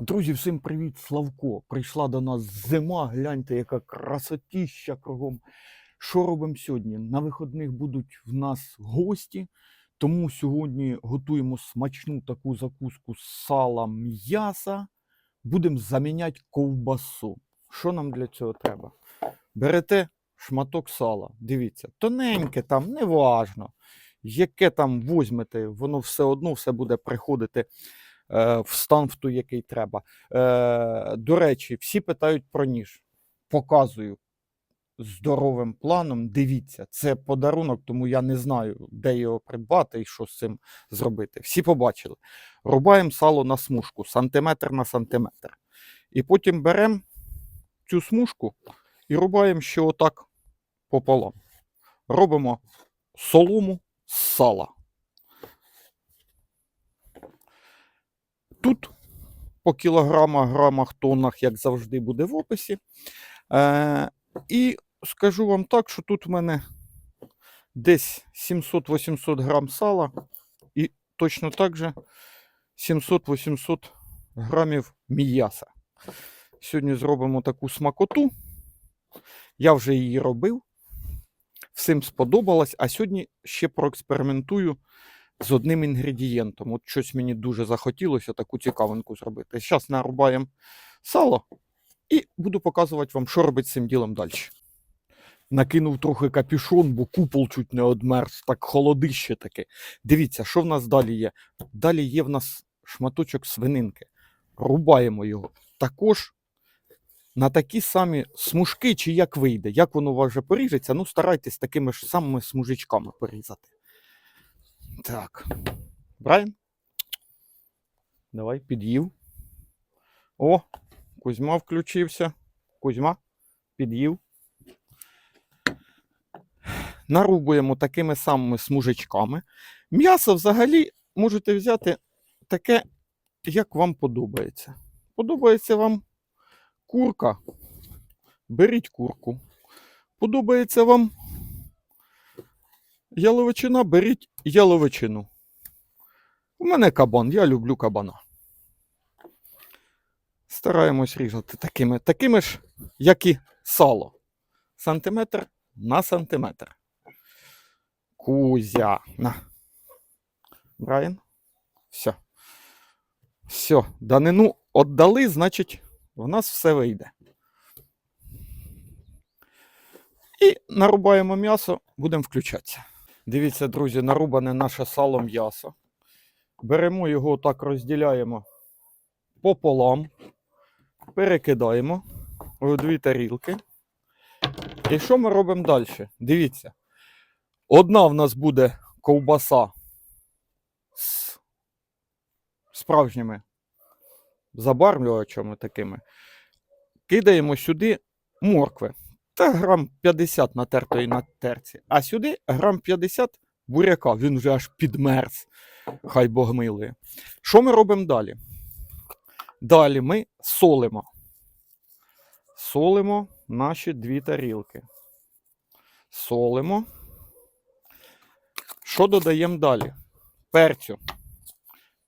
Друзі, всім привіт, Славко. Прийшла до нас зима. Гляньте, яка красотіща кругом. Що робимо сьогодні? На виходних будуть в нас гості, тому сьогодні готуємо смачну таку закуску з сала м'яса. Будемо заміняти ковбасу. Що нам для цього треба? Берете шматок сала. Дивіться, тоненьке там, неважно. Яке там возьмете, воно все одно все буде приходити в стан в той, який треба. Е, до речі, всі питають про ніж. Показую здоровим планом. Дивіться, це подарунок, тому я не знаю, де його придбати і що з цим зробити. Всі побачили. Рубаємо сало на смужку, сантиметр на сантиметр. І потім беремо цю смужку і рубаємо ще отак пополам. Робимо солому з сала. Тут по кілограмах, грамах, тоннах, як завжди, буде в описі. Е, і скажу вам так, що тут в мене десь 700-800 грам сала, і точно так же 700-800 грамів м'яса. Сьогодні зробимо таку смакоту. Я вже її робив. Всім сподобалось, а сьогодні ще проекспериментую з одним інгредієнтом. От щось мені дуже захотілося таку цікавинку зробити. Зараз нарубаємо сало і буду показувати вам, що робити з цим ділом далі. Накинув трохи капюшон, бо купол чуть не одмерз, так холодище таке. Дивіться, що в нас далі є. Далі є в нас шматочок свининки. Рубаємо його. Також на такі самі смужки, чи як вийде. Як воно у вас вже поріжеться, ну старайтесь такими ж самими смужечками порізати. Так. Брайан. Давай, під'їв. О, Кузьма включився. Кузьма, під'їв. Нарубуємо такими самими смужечками. М'ясо взагалі можете взяти таке, як вам подобається. Подобається вам курка. Беріть курку. Подобається вам яловичина, беріть яловичину. У мене кабан, я люблю кабана. Стараємось різати такими, такими ж, як і сало. Сантиметр на сантиметр. Кузя. На. Брайан. Все. Все. Данину віддали, значить, в нас все вийде. І нарубаємо м'ясо, будемо включатися. Дивіться, друзі, нарубане наше сало м'ясо. Беремо його так розділяємо пополам, перекидаємо у дві тарілки. І що ми робимо далі? Дивіться. Одна в нас буде ковбаса з справжніми забарвлювачами такими. Кидаємо сюди моркви. Та грам 50 натертої на терці. А сюди грам 50 буряка. Він вже аж підмерз. Хай Бог милує. Що ми робимо далі? Далі ми солимо. Солимо наші дві тарілки. Солимо. Що додаємо далі? Перцю.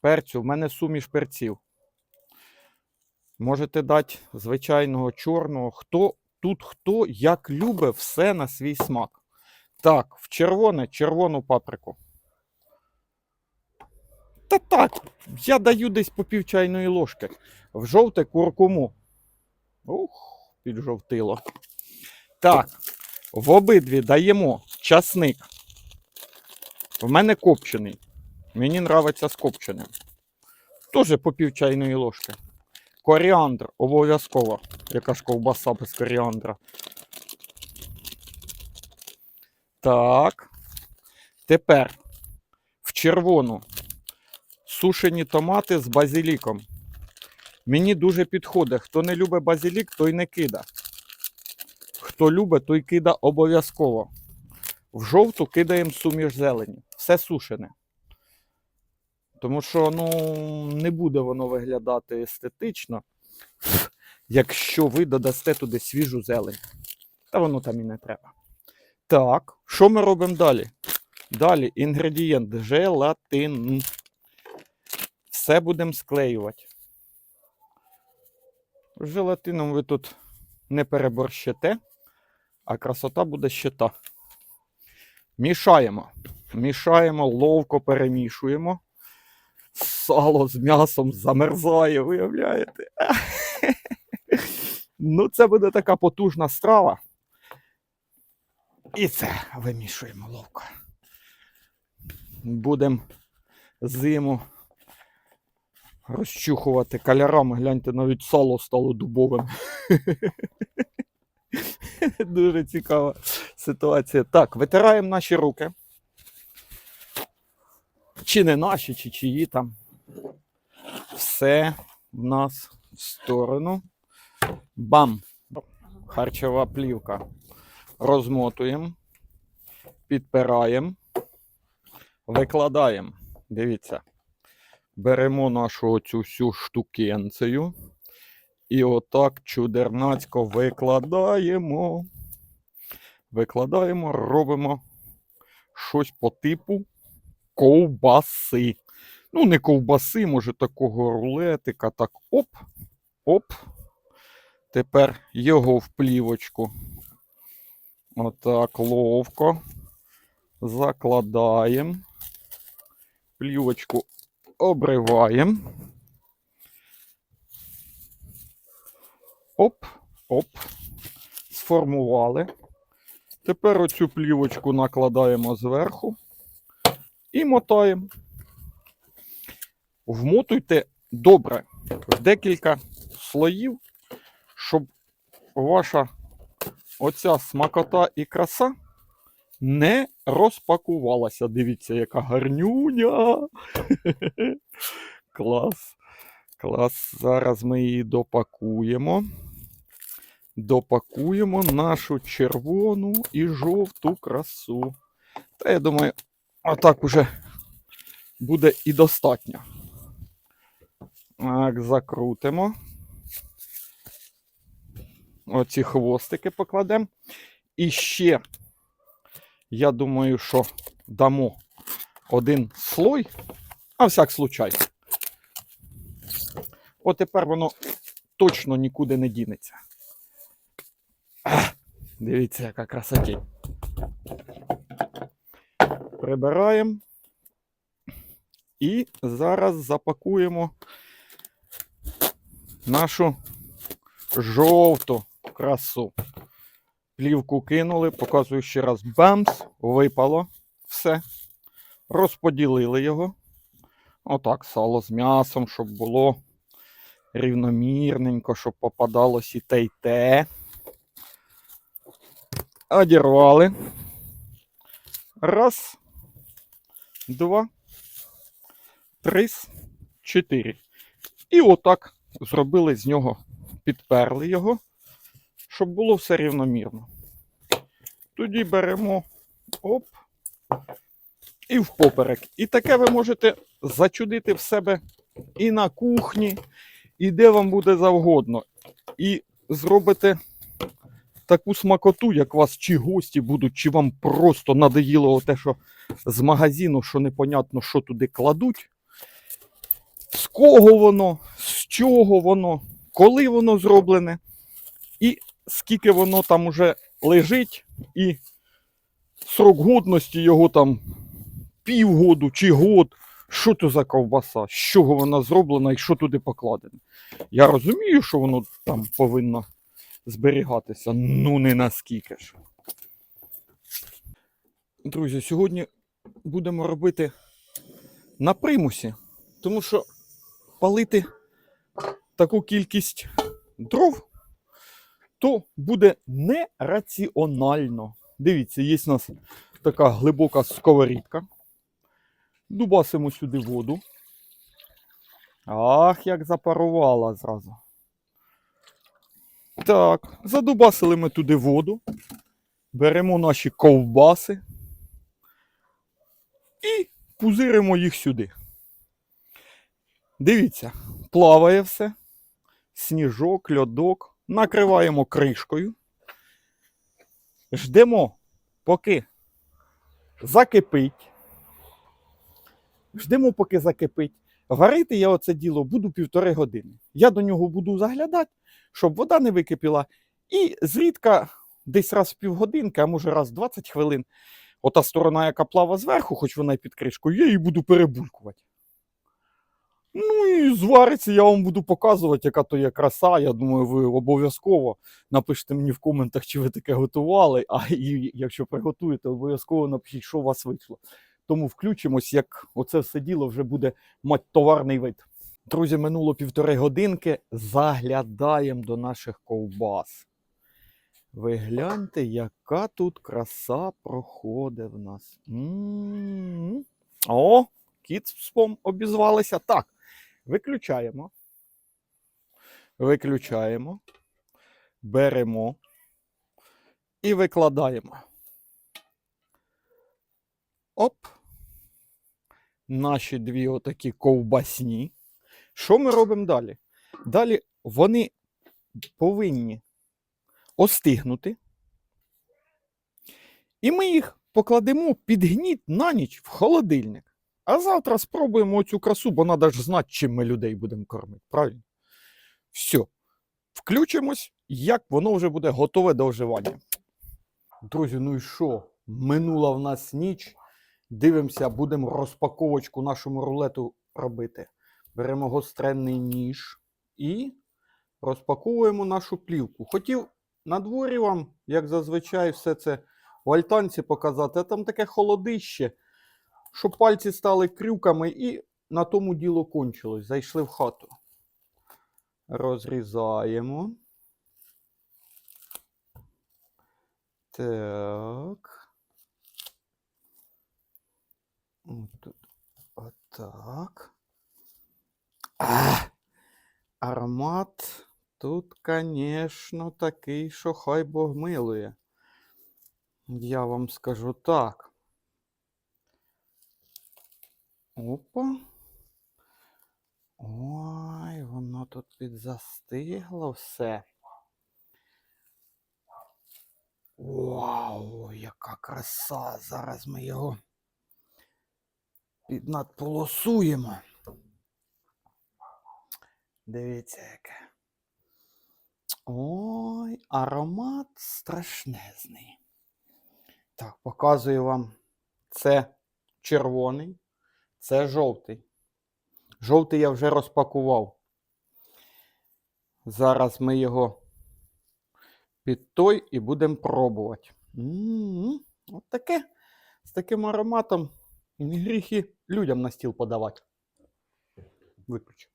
Перцю. В мене суміш перців. Можете дати звичайного чорного. Хто тут хто як любить все на свій смак. Так, в червоне червону паприку. Та так, я даю десь по пів чайної ложки. В жовте куркуму. Ух, піджовтило. Так, в обидві даємо часник. В мене копчений. Мені нравиться з копченим. Теж по пів чайної ложки. Коріандр обов'язково. Яка ж ковбаса без коріандра. Так. Тепер в червону сушені томати з базиліком. Мені дуже підходить. Хто не любить базилік, той не кида. Хто любить, той кида обов'язково. В жовту кидаємо суміш зелені. Все сушене. Тому що ну, не буде воно виглядати естетично, якщо ви додасте туди свіжу зелень. Та воно там і не треба. Так, що ми робимо далі? Далі інгредієнт желатин. Все будемо склеювати. З желатином ви тут не переборщите, а красота буде ще та. Мішаємо. Мішаємо, ловко перемішуємо. Сало з м'ясом замерзає, виявляєте? Ну, це буде така потужна страва. І це вимішуємо ловко. Будемо зиму розчухувати кольорами. Гляньте, навіть сало стало дубовим. Дуже цікава ситуація. Так, витираємо наші руки. Чи не наші, чи чиї там. Все в нас в сторону. Бам! Харчова плівка. Розмотуємо, підпираємо, викладаємо. Дивіться. Беремо нашу оцю всю штукенцію і отак чудернацько викладаємо. Викладаємо, робимо щось по типу ковбаси. Ну, не ковбаси, може, такого рулетика. Так, оп, оп. Тепер його в плівочку. Отак ловко. Закладаємо. Плівочку обриваємо. Оп, оп. Сформували. Тепер оцю плівочку накладаємо зверху і мотаємо. Вмотуйте добре в декілька слоїв, щоб ваша оця смакота і краса не розпакувалася. Дивіться, яка гарнюня. Клас. Клас. Зараз ми її допакуємо. Допакуємо нашу червону і жовту красу. Та я думаю, отак уже буде і достатньо. Так, закрутимо. Оці хвостики покладемо. І ще, я думаю, що дамо один слой, а всяк случай. От тепер воно точно нікуди не дінеться. Дивіться, яка красотень. Прибираємо. І зараз запакуємо нашу жовту красу. Плівку кинули, показую ще раз. Бамс, випало все. Розподілили його. Отак, сало з м'ясом, щоб було рівномірненько, щоб попадалось і те, і те. Одірвали. Раз, два, три, чотири. І отак зробили з нього, підперли його, щоб було все рівномірно. Тоді беремо оп, і впоперек. І таке ви можете зачудити в себе і на кухні, і де вам буде завгодно. І зробите таку смакоту, як вас чи гості будуть, чи вам просто надоїло те, що з магазину, що непонятно, що туди кладуть. З кого воно, з чого воно, коли воно зроблене, і скільки воно там уже лежить, і срок годності його там півгоду чи год. Що то за ковбаса, з чого вона зроблена і що туди покладено. Я розумію, що воно там повинно зберігатися, ну не наскільки ж. Друзі, сьогодні будемо робити на примусі, тому що палити таку кількість дров, то буде нераціонально. Дивіться, є у нас така глибока сковорідка. Дубасимо сюди воду. Ах, як запарувала зразу. Так, задубасили ми туди воду. Беремо наші ковбаси і пузиримо їх сюди. Дивіться, плаває все. Сніжок, льодок. Накриваємо кришкою. Ждемо, поки закипить. Ждемо, поки закипить. Варити я оце діло буду півтори години. Я до нього буду заглядати, щоб вода не википіла. І зрідка, десь раз в півгодинки, а може раз в 20 хвилин, ота сторона, яка плава зверху, хоч вона й під кришкою, я її буду перебулькувати. Ну і звариться, я вам буду показувати, яка то є краса. Я думаю, ви обов'язково напишіть мені в коментах, чи ви таке готували. А і якщо приготуєте, обов'язково напишіть, що у вас вийшло. Тому включимось, як оце все діло вже буде мати товарний вид. Друзі, минуло півтори годинки. Заглядаємо до наших ковбас. Ви гляньте, яка тут краса проходить в нас. М-м-м. О, кіт з псом обізвалися. Так, виключаємо. Виключаємо. Беремо і викладаємо. Оп. Наші дві отакі ковбасні. Що ми робимо далі? Далі вони повинні остигнути. І ми їх покладемо під гніт на ніч в холодильник. А завтра спробуємо цю красу, бо треба ж знати, чим ми людей будемо кормити. Правильно? Все. Включимось, як воно вже буде готове до вживання. Друзі, ну і що? Минула в нас ніч. Дивимося, будемо розпаковочку нашому рулету робити. Беремо гостренний ніж і розпаковуємо нашу плівку. Хотів на дворі вам, як зазвичай, все це в альтанці показати, а там таке холодище, що пальці стали крюками, і на тому діло кончилось. Зайшли в хату. Розрізаємо. Так. Отут. Отак. Аромат тут, звісно, такий, що хай Бог милує. Я вам скажу так. Опа. Ой, воно тут підзастигло все. Вау, яка краса! Зараз ми його піднадполосуємо. Дивіться, яке. Ой, аромат страшнезний. Так, показую вам. Це червоний, це жовтий. Жовтий я вже розпакував. Зараз ми його під той і будемо пробувати. М-м-м, От таке. З таким ароматом не гріхи людям на стіл подавати. Виключу.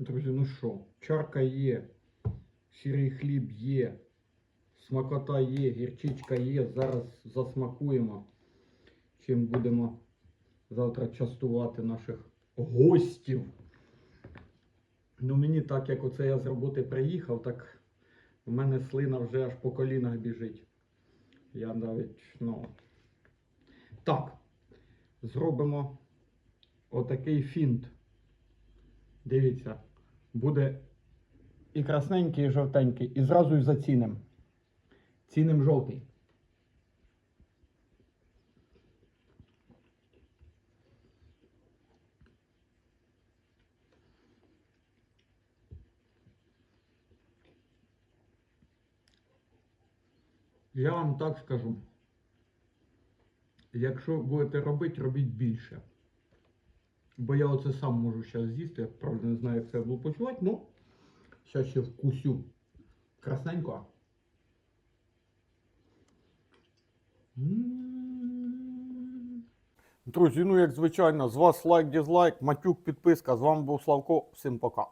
Друзі, ну що, чарка є, сірий хліб є, смакота є, гірчичка є. Зараз засмакуємо, чим будемо завтра частувати наших гостів. Ну, мені так, як оце я з роботи приїхав, так у мене слина вже аж по колінах біжить. Я навіть, ну. Так, зробимо отакий фінт. Дивіться, буде і красненький, і жовтенький, і зразу і заціним. Ціним жовтий. Я вам так скажу. Якщо будете робити, робіть більше. Бо я оце сам можу зараз з'їсти, я правда не знаю, як це буду почувати, ну зараз ще вкусю. Красненько. Друзі, ну як звичайно, з вас лайк, дізлайк, матюк, підписка. З вами був Славко. Всім пока.